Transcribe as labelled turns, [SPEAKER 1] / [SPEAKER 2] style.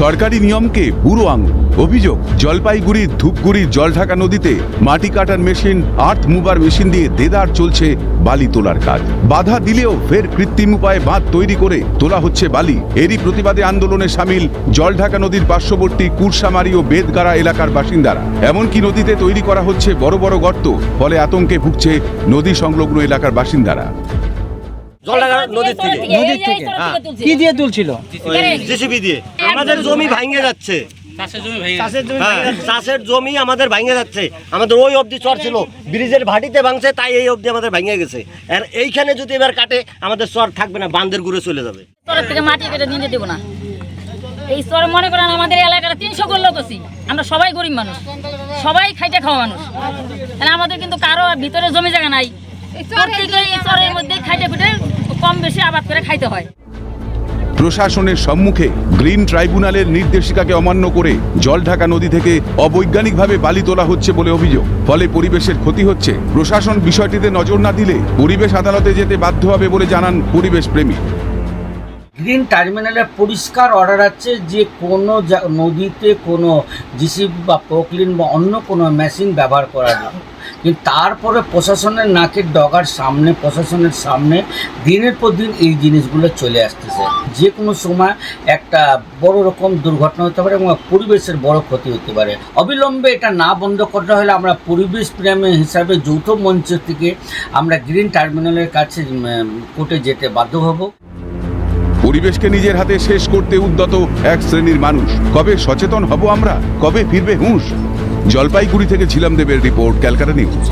[SPEAKER 1] সরকারি নিয়মকে বুড়ো আঙুল। অভিযোগ জলপাইগুড়ির ধূপগুড়ির জলঢাকা নদীতে মাটি কাটার মেশিন, আর্থ মুভার মেশিন দিয়ে দেদার চলছে বালি তোলার কাজ। বাধা দিলেও ফের কৃত্রিম উপায়ে বাঁধ তৈরি করে তোলা হচ্ছে বালি। এরই প্রতিবাদে আন্দোলনে সামিল জলঢাকা নদীর পার্শ্ববর্তী কুরসামারি ও বেদগাড়া এলাকার বাসিন্দারা। এমনকি নদীতে তৈরি করা হচ্ছে বড় বড় গর্ত, ফলে আতঙ্কে ভুগছে নদী সংলগ্ন এলাকার বাসিন্দারা।
[SPEAKER 2] জলঢাকা নদীর থেকে।
[SPEAKER 3] নদীর থেকে
[SPEAKER 2] হ্যাঁ।
[SPEAKER 3] কি দিয়ে তুলছিল?
[SPEAKER 2] জেসিবি দিয়ে। আমাদের জমি ভাঙে যাচ্ছে হ্যাঁ, চাষের জমি আমাদের ভাঙে যাচ্ছে। আমাদের ওই অবধি চর ছিল। ব্রিজের ভাটিতে ভাঙছে তাই এই অবধি আমাদের ভাঙে গেছে। আর এইখানে যদি এবার কাটে আমাদের চর থাকবে না বান্ধের ঘুরে চলে যাবে।
[SPEAKER 4] থেকে মাটি কেটে নিতে দেবো না। এই স্তরে মনে করেন আমাদের এলাকাটা তিনশো গোল লোক আছি। আমরা সবাই গরিব মানুষ। সবাই খাইতে খাওয়া মানুষ। তাহলে আমাদের কিন্তু কারও ভিতরে জমি জায়গা নাই। প্রত্যেকের মধ্যে খাইতে খুঁটে কম বেশি আবাদ করে খাইতে হয়।
[SPEAKER 1] প্রশাসনের সম্মুখে গ্রিন ট্রাইব্যুনালের নির্দেশিকাকে অমান্য করে জলঢাকা নদী থেকে অবৈজ্ঞানিকভাবে বালি তোলা হচ্ছে বলে অভিযোগ। ফলে পরিবেশের ক্ষতি হচ্ছে। প্রশাসন বিষয়টিতে নজর না দিলে পরিবেশ আদালতে যেতে বাধ্য হবে বলে জানান পরিবেশ প্রেমী
[SPEAKER 5] গ্রিন টার্মিনালের পরিষ্কার অর্ডার আছে যে কোনো নদীতে কোনো জিসিবি বা প্রোক্লিন বা অন্য কোনো মেশিন ব্যবহার করা যাবে কিন্তু তারপরে প্রশাসনের নাকের ডগার সামনে, প্রশাসনের সামনে দিনের পর দিন এই জিনিসগুলো চলে আসতেছে। যে কোনো সময় একটা বড় রকম দুর্ঘটনা হতে পারে এবং পরিবেশের বড় ক্ষতি হতে পারে। অবিলম্বে এটা না বন্ধ করতে হলে আমরা পরিবেশ প্রেমী হিসাবে যৌথ মঞ্চ থেকে আমরা গ্রিন টার্মিনালের কাছে কোর্টে যেতে বাধ্য হব।
[SPEAKER 1] পরিবেশকে নিজের হাতে শেষ করতে উদ্যত এক শ্রেণির মানুষ। কবে সচেতন হব আমরা? কবে ফিরবে হুঁশ? জলপাইগুড়ি থেকে ছিলাম দেবের রিপোর্ট ক্যালকাটা নিউজ।